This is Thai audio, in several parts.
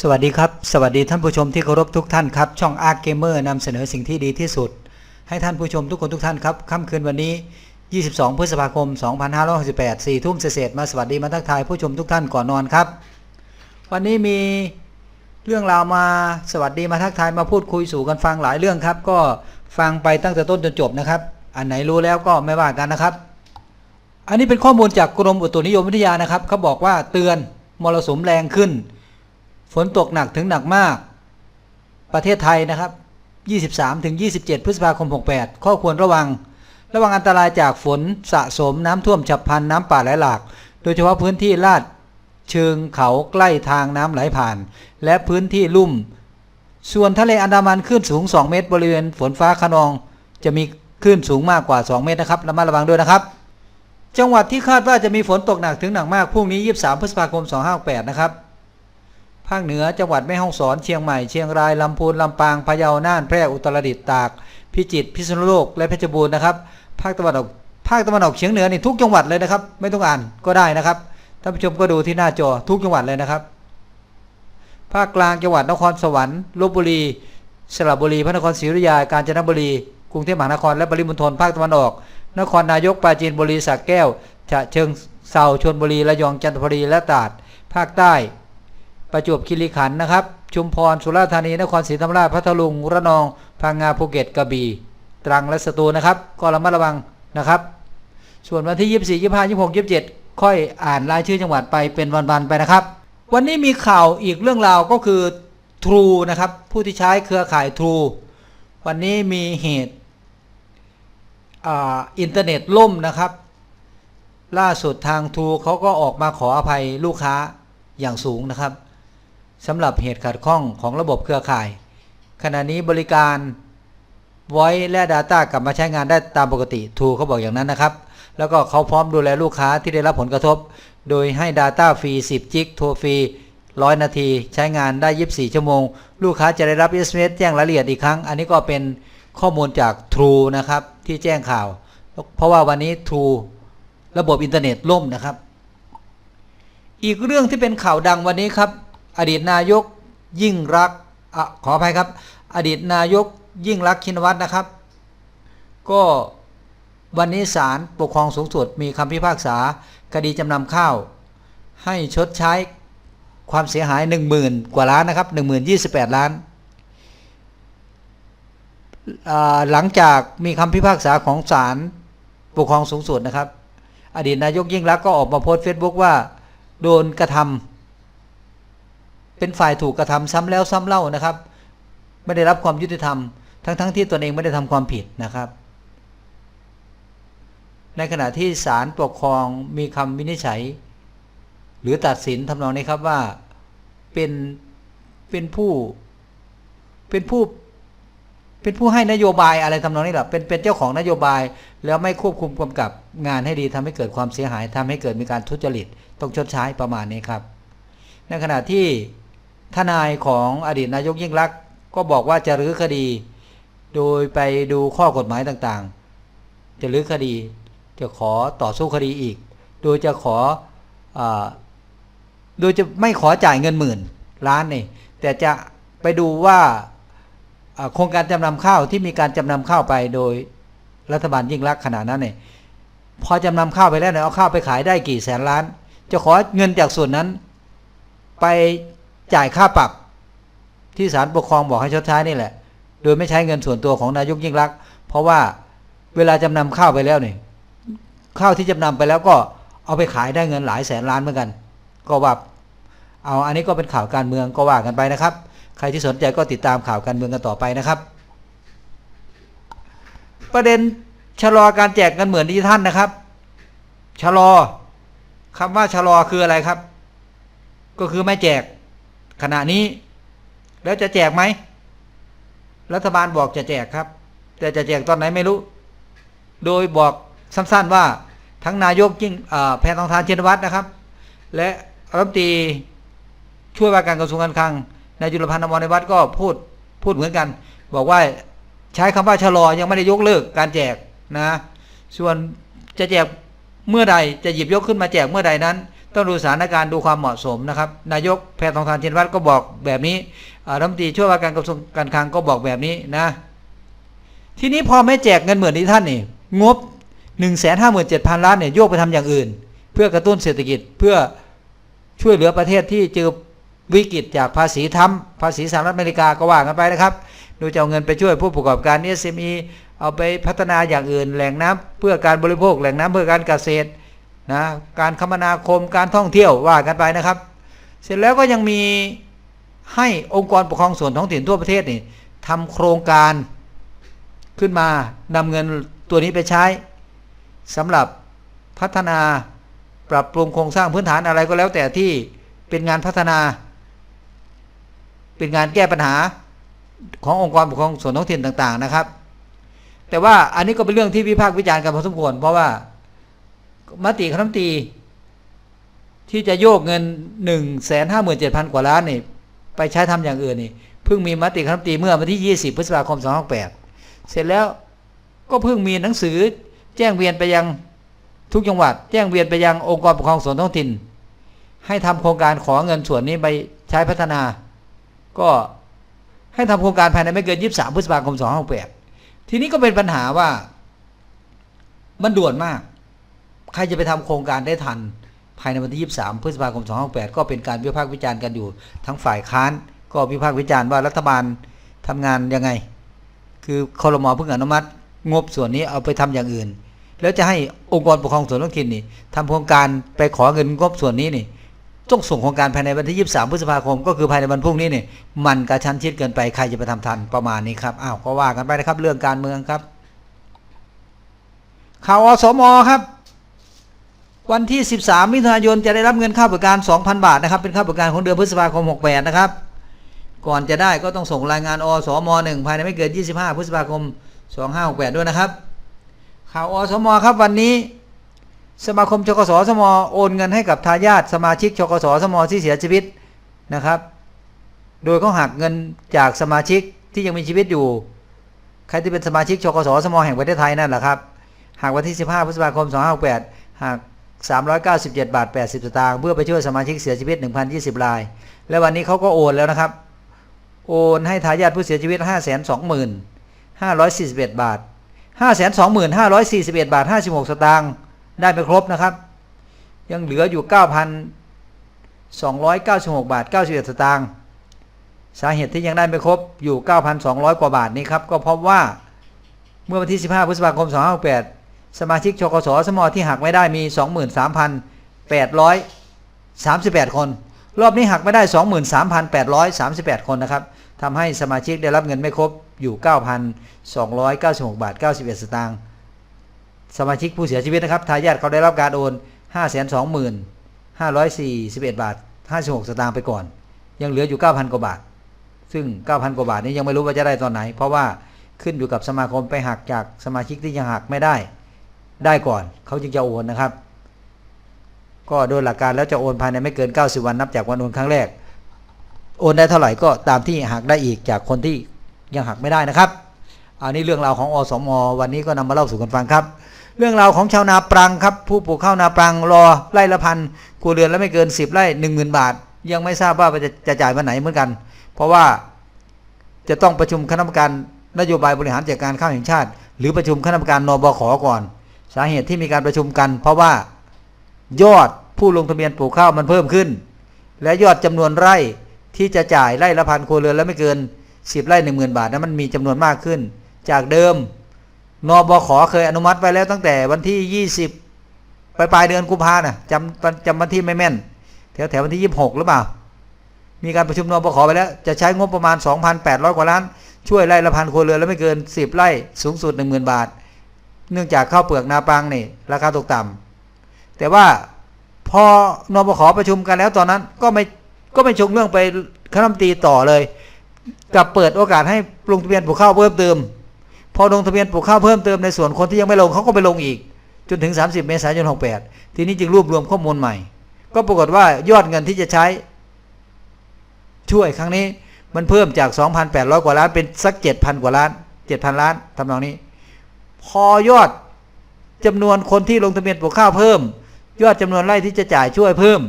สวัสดีครับ สวัสดีท่านผู้ชมที่เคารพทุกท่านครับ ช่อง Arc Gamer นำเสนอสิ่งที่ดีที่สุด ให้ท่านผู้ชมทุกคนทุกท่านครับค่ำคืนวันนี้ 22 พฤษภาคม 2568 4ทุ่มเศษมาสวัสดีมาทักทายผู้ชมทุกท่านก่อนนอนครับ วันนี้มีเรื่องราวมาสวัสดีมาทักทายมาพูดคุยสู่กันฟังหลายเรื่องครับ ก็ฟังไปตั้งแต่ต้นจนจบนะครับ อันไหนรู้แล้วก็ไม่ว่ากันนะครับ อันนี้เป็นข้อมูลจากกรมอุตุนิยมวิทยานะครับเขาบอกว่าเตือนมรสุมแรงขึ้น ฝนตกหนักถึงหนักมาก ประเทศไทยนะครับ 23ถึง27 พฤษภาคม 68 ข้อควรระวัง ระวังอันตรายจากฝนสะสมน้ำท่วมฉับพลันน้ำป่าไหลหลาก โดยเฉพาะพื้นที่ลาดเชิงเขาใกล้ทางน้ำไหลผ่าน และพื้นที่ลุ่ม ส่วนทะเลอันดามันคลื่นสูง 2 เมตร บริเวณฝนฟ้าขนอง จะมีคลื่นสูงมากกว่า 2 เมตรนะครับระมัดระวังด้วยนะครับ จังหวัดที่คาดว่าจะมีฝนตกหนักถึงหนักมากพรุ่งนี้ 23 พฤษภาคม 2568 นะครับ ภาคเหนือจังหวัดแม่ฮ่องสอนเชียงใหม่เชียงรายลำพูนลำปางพะเยาน่านแพร่อุตรดิตถ์ตาก พิจิตรพิษณุโลกและเพชรบูรณ์นะครับ ภาคตะวันออกภาคตะวันออกเฉียงเหนือนี่ทุกจังหวัดเลยนะครับ ไม่ต้องอ่านก็ได้นะครับท่านผู้ชมก็ดูที่หน้าจอทุกจังหวัดเลยนะครับ ภาคกลางจังหวัดนครสวรรค์ลบบุรี สระบุรี พระนครศรีอยุธยากาญจนบุรี กรุงเทพมหานครและปริมณฑลภาคตะวันออก นครนายกปราจีนบุรีสระแก้วฉะเชิงเซาชลบุรีระยองจันทบุรีและตราดภาคใต้ ประจวบคีรีขันธ์นะครับ ชุมพรสุราษฎร์ธานีนครศรีธรรมราชพัทลุงระนองพังงาภูเก็ตกระบี่ตรังและสตูลนะครับ ก็ระมัดระวังนะครับ ส่วนวันที่ 24 25 26 27 ค่อยอ่านรายชื่อจังหวัดไปเป็นวันๆไปนะครับ วันนี้มีข่าวอีกเรื่องราวก็คือ True นะครับ ผู้ที่ใช้เครือข่าย True วันนี้มีเหตุอาอินเทอร์เน็ตล่มนะครับ ล่าสุดทาง True เขาก็ออกมาขออภัยลูกค้าอย่างสูงนะครับ สำหรับเหตุขัดข้องของระบบเครือข่าย ขณะนี้บริการ Voice และ Data กลับมาใช้งานได้ตามปกติทูเขาบอกอย่างนั้นนะครับ แล้วก็เขาพร้อมดูแลลูกค้าที่ได้รับผลกระทบ โดยให้ Data ฟรี 10 จิกโทรฟรี 100 นาที ใช้งานได้ 24 ชั่วโมง ลูกค้าจะได้รับ SMS แจ้งรายละเอียดอีกครั้ง อันนี้ก็เป็นข้อมูลจาก True นะครับ ที่แจ้งข่าว เพราะว่าวันนี้ True ระบบอินเทอร์เน็ตล่มนะครับ อีกเรื่องที่เป็นข่าวดังวันนี้ครับ อดีตนายกยิ่งรักอขออภัยครับ อดีตนายกยิ่งรักษณ์ชินวัตรนะครับ ก็วันนี้ศาลปกครองสูงสุดมีคำพิพากษาคดีจำนำข้าว ให้ชดใช้ความเสียหาย 10,000 กว่าล้านนะครับ10,028 ล้านอ่าหลังจากมีคำพิพากษาของศาลปกครองสูงสุดนะครับ อดีตนายกยิ่งรักก็ออกมาโพสต์เฟซบุ๊กว่า โดนกระทำ เป็นฝ่ายถูกกระทำซ้ำแล้วซ้ำเล่านะครับ ไม่ได้รับความยุติธรรม ทั้งๆทที่ตนเองไม่ได้ทำความผิดนะครับ ในขณะที่ศาลปกครองมีคำวินิจฉัย หรือตัดสินทำนองนี้ครับว่าเป็นเป็นผู้เป็นผู้เป็นผู้ให้นโยบายอะไรทำนองนี้แหละเป็นเป็นเจ้าของนโยบาย แล้วไม่ควบคุมกำกับงานให้ดีทำให้เกิดความเสียหายทำให้เกิดมีการทุจริตต้องชดใช้ประมาณนี้ครับ ในขณะที่ ทนายของอดีตนายกยิ่งรักษณ์ก็บอกว่าจะรื้อคดี โดยไปดูข้อกฎหมายต่างๆ จะรื้อคดี จะขอต่อสู้คดีอีก โดยจะขออโดยจะไม่ขอจ่ายเงินหมื่นล้านนี่แต่จะไปดูว่าโครงการจำนำข้าวที่มีการจำนำข้าวไปโดยรัฐบาลยิ่งรักษณ์ขนาดนั้นเนี่ยพอจำนำข้าวไปแล้วเนี่ยเอาข้าวไปขายได้กี่แสนล้าน จะขอเงินจากส่วนนั้น ไป จ่ายค่าปรับ ที่ศาลปกครองบอกให้ชดใช้นี่แหละ โดยไม่ใช้เงินส่วนตัวของนายกยิ่งรัก เพราะว่าเวลาจำนำข้าวไปแล้วเนี่ยข้าวที่จำนำไปแล้วก็เอาไปขายได้เงินหลายแสนล้านเหมือนกัน ก็ว่าเอาอันนี้ก็เป็นข่าวการเมืองก็ว่ากันไปนะครับ ใครที่สนใจก็ติดตามข่าวการเมืองกันต่อไปนะครับ ประเด็นชะลอการแจกเงินเหมือนดิจิทัลนะครับชะลอคำว่าชะลอคืออะไรครับ ก็คือไม่แจก ขณะนี้ แล้วจะแจกไหม รัฐบาลบอกจะแจกครับ แต่จะแจกตอนไหนไม่รู้ โดยบอกสั้นๆว่าทั้งนายกยิ่งแพทองทานเชนวัตรนะครับ และรัฐมนตรีช่วยว่าการกระทรวงการคลังนายจุลพันธ์อมรในวัฒก็พูดพูดเหมือนกัน บอกว่าใช้คำว่าชะลอยังไม่ได้ยกเลิกการแจกนะ ส่วนจะแจกเมื่อใดจะหยิบยกขึ้นมาแจกเมื่อใดนั้น ต้องดูสถานการณ์ดูความเหมาะสมนะครับ นายกแพทองทานชินวัตรก็บอกแบบนี้รัฐมนตรีช่วยว่าการกระทรวงการคลังก็บอกแบบนี้นะ ทีนี้พอไม่แจกเงินเหมือนที่ท่านนี่งบ 1 5 7 0 0 0ล้านเนี่ยโยกไปทำอย่างอื่น เพื่อกระตุ้นเศรษฐกิจเพื่อช่วยเหลือประเทศที่เจอวิกฤตจากภาษีทำภาษีสหรัฐอเมริกาก็ว่ากันไปนะครับดยจะเอาเงินไปช่วยผู้ประกอบการ SME เอาไปพัฒนาอย่างอื่นแหล่งน้ำเพื่อการบริโภคแหล่งน้ำเพื่อการเกษตร นะการคมนาคมการท่องเที่ยวว่ากันไปนะครับ เสร็จแล้วก็ยังมีให้องค์กรปกครองส่วนท้องถิ่นทั่วประเทศนี่ทำโครงการขึ้นมานำเงินตัวนี้ไปใช้สำหรับพัฒนาปรับปรุงโครงสร้างพื้นฐานอะไรก็แล้วแต่ที่เป็นงานพัฒนา เป็นงานแก้ปัญหาขององค์กรปกครองส่วนท้องถิ่นต่าง ๆ นะครับ แต่ว่าอันนี้ก็เป็นเรื่องที่วิพากษ์วิจารณ์กันพอสมควรเพราะว่า มติคณะมนตรีที่จะโยกเงิน1นึ่งแสนห้าหมื่นเจ็ดพันกว่าล้านนี่ไปใช้ทำอย่างอื่นนี่เพิ่งมีมติคณะมนตรีเมื่อวันที่20พฤษภาคม2568เสร็จแล้วก็เพิ่งมีหนังสือแจ้งเวียนไปยังทุกจังหวัด แจ้งเวียนไปยังองค์กรปกครองส่วนท้องถิ่น ให้ทำโครงการขอเงินส่วนนี้ไปใช้พัฒนา ก็ให้ทำโครงการภายในไม่เกิน23พฤษภาคม2568ทีนี้ก็เป็นปัญหาว่า มันด่วนมาก ใครจะไปทำโครงการได้ทัน ภายในวันที่ 23 พฤษภาคม 2568ก็เป็นการวิพากษ์วิจารณ์กันอยู่ ทั้งฝ่ายค้านก็วิพากษ์วิจารณ์ว่ารัฐบาลทำงานยังไง คือคอรมอเพิ่งอนุมัติงบส่วนนี้เอาไปทำอย่างอื่น แล้วจะให้องค์กรปกครองส่วนท้องถิ่นนี่ทำโครงการไปขอเงินงบส่วนนี้นี่ต้องส่งโครงการภายในวันที่ 23 พฤษภาคม ก็คือภายในวันพรุ่งนี้นี่มันกระชั้นชิดเกินไปใครจะไปทำทันประมาณนี้ครับอ้าวก็ว่ากันไปนะครับเรื่องการเมืองครับข่าวอสมอครับ วันที่ 13 มิถุนายนจะได้รับเงินค่าบริการ 2,000 บาทนะครับ เป็นค่าบริการของเดือนพฤษภาคม 68 นะครับ ก่อนจะได้ก็ต้องส่งรายงานอสม 1 ภายในไม่เกิน 25 พฤษภาคม 2568 ด้วยนะครับ ข่าวอสม ครับวันนี้ สมาคมชกสสม โอนเงินให้กับทายาทสมาชิกชกสสม ที่เสียชีวิตนะครับ โดยเขาหักเงินจากสมาชิกที่ยังมีชีวิตอยู่ ใครที่เป็นสมาชิกชกสสม แห่งประเทศไทยนั่นแหละครับ หากวันที่ 15 พฤษภาคม 2568 หาก 397 บาท 80 สตางค์เพื่อไปช่วยสมาชิกเสียชีวิต 1,020 ราย และวันนี้เขาก็โอนแล้วนะครับ โอนให้ทายาทผู้เสียชีวิต 520,541 บาท 520,541 บาท 56 สตางค์ได้ไปครบนะครับ ยังเหลืออยู่ 9,296 บาท 91 สตางค์สาเหตุที่ยังได้ไม่ครบอยู่ 9,200 กว่าบาทนี้ครับก็เพราะว่าเมื่อวันที่ 15 พฤษภาคม 2568 สมาชิกชกสสมที่หักไม่ได้มี 23,838 คน รอบนี้หักไม่ได้ 23,838 คนนะครับทำให้สมาชิกได้รับเงินไม่ครบอยู่ 9,296 บาท 91 สตางค์สมาชิกผู้เสียชีวิตนะครับทายาทเขาได้รับการโอน 520,541 บาท 56 สตางค์ไปก่อน ยังเหลืออยู่ 9,000 กว่าบาท ซึ่ง 9,000 กว่าบาทนี้ยังไม่รู้ว่าจะได้ตอนไหน เพราะว่าขึ้นอยู่กับสมาคมไปหักจากสมาชิกที่ยังหักไม่ได้ ได้ก่อน เขาจึงจะโอนนะครับ ก็โดยหลักการแล้วจะโอนภายในไม่เกิน 90 วันนับจากวันโอนครั้งแรก โอนได้เท่าไหร่ก็ตามที่หักได้อีกจากคนที่ยังหักไม่ได้นะครับอันนี้เรื่องราวของอสมอวันนี้ก็นำมาเล่าสู่กันฟังครับ เรื่องราวของชาวนาปรังครับ ผู้ปลูกข้าวนาปรังรอไร่ละพันครัวเรือนแล้วไม่เกิน 10ไร่10,000 บาท ยังไม่ทราบว่าจะจะจ่ายวันไหนเหมือนกัน เพราะว่าจะต้องประชุมคณะกรรมการนโยบายบริหารจัดการข้าวแห่งชาติ หรือประชุมคณะกรรมการนบขก่อน สาเหตุที่มีการประชุมกัน เพราะว่ายอดผู้ลงทะเบียนปลูกข้าวมันเพิ่มขึ้น และยอดจำนวนไร่ที่จะจ่ายไร่ละพันครัวเรือนแล้วไม่เกิน 10 ไร่10,000 บาทนั้นมันมีจำนวนมากขึ้น จากเดิมนบขอเคยอนุมัติไว้แล้วตั้งแต่วันที่ 20 ปลายปลายเดือนกุมภาน่ะจำจำวันที่ไม่แม่น แถวแถววันที่ 26 หรือเปล่า มีการประชุมนบขอไปแล้ว จะใช้งบประมาณ 2,800 กว่าล้าน ช่วยไร่ละพันครัวเรือนแล้วไม่เกิน 10 ไร่สูงสุด 10,000 บาท เนื่องจากข้าวเปลือกนาปังนี่ราคาตกต่ำแต่ว่าพอนบขประชุมกันแล้วตอนนั้นก็ไม่ก็ไม่ชงเรื่องไปคณะมนตรีต่อเลยกับเปิดโอกาสให้ลงทะเบียนปลูกข้าวเพิ่มเติม พอลงทะเบียนปลูกข้าวเพิ่มเติมในส่วนคนที่ยังไม่ลงเขาก็ไปลงอีก จนถึง 30 เมษายน 68 ทีนี้จึงรวบรวมข้อมูลใหม่ ก็ปรากฏว่ายอดเงินที่จะใช้ ช่วยครั้งนี้มันเพิ่มจาก 2,800 กว่าล้านเป็นสัก 7,000 กว่าล้าน 7,000 ล้านทำนองนี้ พอยอดจำนวนคนที่ลงทะเบียนปลูกข้าวเพิ่ม ยอดจำนวนไร่ที่จะจ่ายช่วยเพิ่ม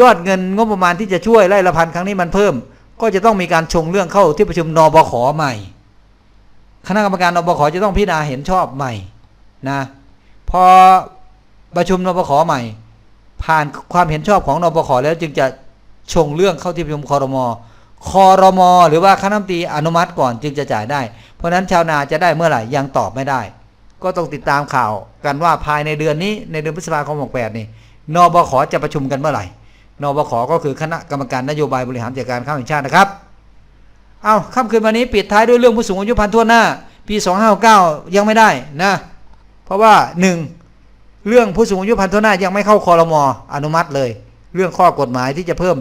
ยอดเงินงบประมาณที่จะช่วยไร่ละพันครั้งนี้มันเพิ่ม ก็จะต้องมีการชงเรื่องเข้าที่ประชุมนบขใหม่ คณะกรรมการนบขจะต้องพิจารณาเห็นชอบใหม่นะพอประชุมนบขใหม่ ผ่านความเห็นชอบของนบขแล้วจึงจะชงเรื่องเข้าที่ประชุมคอรมอคอรมอหรือว่าคณะมนตรีอนุมัติก่อนจึงจะจ่ายได้ เพราะฉะนั้นชาวนาจะได้เมื่อไหร่ยังตอบไม่ได้ ก็ต้องติดตามข่าวกันว่าภายในเดือนนี้ในเดือนพฤษภาคม 68 นี่นบขจะประชุมกันเมื่อไหร่นบขก็คือคณะกรรมการนโยบายบริหารจัดการข้าวแห่งชาตินะครับเอาค่ำคืนวันนี้ปิดท้ายด้วยเรื่องผู้สูงอายุพันทั่วหน้า ปี 2569 ยังไม่ได้นะ เพราะว่า 1. เรื่องผู้สูงอายุพันทั่วหน้ายังไม่เข้าคอรมออนุมัติเลย เรื่องข้อกฎหมายที่จะเพิ่ม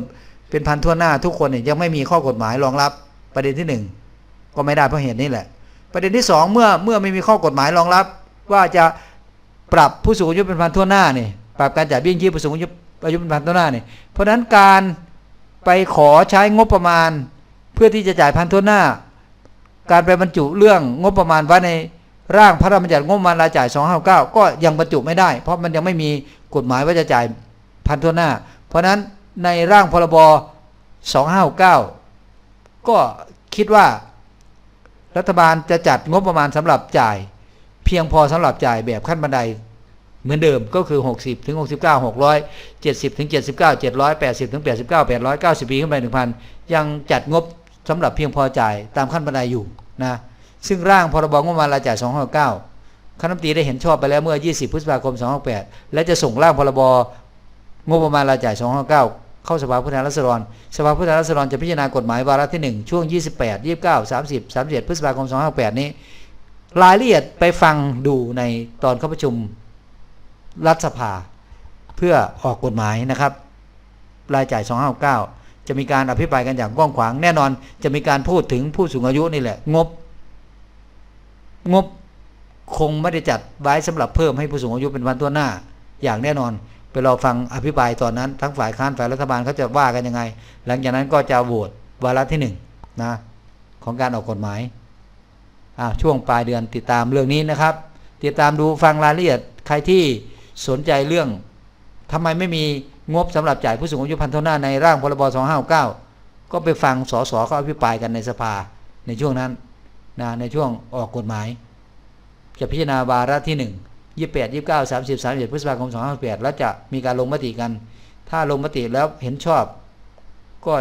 เป็นพันทั่วหน้า ทุกคนเนี่ยยังไม่มีข้อกฎหมายรองรับประเด็นที่ 1 ก็ไม่ได้เพราะเหตุนี้แหละ ประเด็นที่ 2 เมื่อเมื่อไม่มีข้อกฎหมายรองรับ ว่าจะปรับผู้สูงอายุเป็นพันทั่วหน้านี่ปรับการจ่ายเบี้ยยังชีพผู้สูงอายุอายุเป็นพันทั่วหน้านี่เพราะฉะนั้นการไปขอใช้งบประมาณ เพื่อที่จะจ่ายพันทั่วหน้า การไปบรรจุเรื่องงบประมาณไว้ในร่างพระราชบัญญัติงบประมาณรายจ่าย 259 ก็ยังบรรจุไม่ได้ เพราะมันยังไม่มีกฎหมายว่าจะจ่ายพันทั่วหน้า เพราะฉะนั้นในร่างพรบ259 ก็คิดว่า รัฐบาลจะจัดงบประมาณสำหรับจ่าย เพียงพอสำหรับจ่ายแบบขั้นบันไดเหมือนเดิมก็คือ 60ถึง69 670ถึง79 780ถึง89 890 ปีขึ้นไป 1,000 ยังจัดงบสำหรับเพียงพอจ่ายตามขั้นบันไดอยู่นะซึ่งร่างพรบงบประมาณรายจ่าย259คณะรัฐมนตรีได้เห็นชอบไปแล้วเมื่อ 20 พฤษภาคม 268 และจะส่งร่างพรบงบประมาณรายจ่าย259 เข้าสภาผู้แทนราษฎร สภาผู้แทนราษฎรจะพิจารณากฎหมายวาระที่ 1 ช่วง 28 29 30 31พฤษภาคม 258นี้ รายละเอียดไปฟังดูในตอนเข้าประชุมรัฐสภา เพื่อออกกฎหมายนะครับ รายจ่าย 259 จะมีการอภิปรายกันอย่างกว้างขวาง แน่นอนจะมีการพูดถึงผู้สูงอายุนี่แหละ งบ งบคงไม่ได้จัดไว้สำหรับเพิ่มให้ผู้สูงอายุเป็นวันตัวหน้าอย่างแน่นอน รอฟังอภิปรายตอนนั้น ทั้งฝ่ายค้านฝ่ายรัฐบาลเขาจะว่ากันยังไง หลังจากนั้นก็จะโหวตวาระที่หนึ่งนะของการออกกฎหมายอ่าช่วงปลายเดือนติดตามเรื่องนี้นะครับ ติดตามดูฟังรายละเอียดใครที่สนใจเรื่องทำไมไม่มีงบสำหรับจ่ายผู้สูงอายุพันเท่าหน้าในร่างพรบ259 ก็ไปฟังสสเขาอภิปรายกันในสภาในช่วงนั้นนะในช่วงออกกฎหมาย จะพิจารณาวาระที่ 1 28 29 30 31พฤษภาคม258แปดแล้วจะมีการลงมติกัน ถ้าลงมติแล้วเห็นชอบ ก็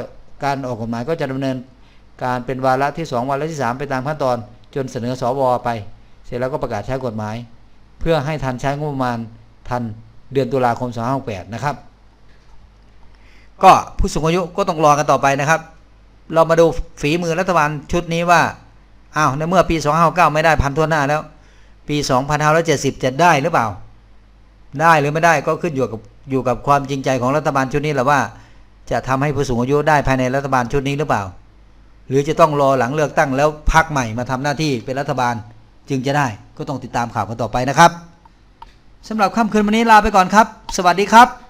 การออกกฎหมายก็จะดำเนิน การเป็นวาระที่2วาระที่3ไปตามขั้นตอน จนเสนอสวไป เสร็จแล้วก็ประกาศใช้กฎหมาย เพื่อให้ทันใช้งบประมาณทันเดือนตุลาคม2568นะครับ ก็ผู้สูงอายุก็ต้องรอกันต่อไปนะครับ เรามาดูฝีมือรัฐบาลชุดนี้ว่าอ้าวในเมื่อปี 2569ไม่ได้พันทั่วหน้าแล้ว ปี2570 จะได้หรือเปล่า ได้หรือไม่ได้ก็ขึ้นอยู่กับอยู่กับความจริงใจของรัฐบาลชุดนี้แหละว่า จะทำให้ผู้สูงอายุได้ภายในรัฐบาลชุดนี้หรือเปล่า หรือจะต้องรอหลังเลือกตั้งแล้วพักใหม่มาทำหน้าที่เป็นรัฐบาลจึงจะได้ก็ต้องติดตามข่าวกันต่อไปนะครับสำหรับค่ำคืนวันนี้ลาไปก่อนครับ สวัสดีครับ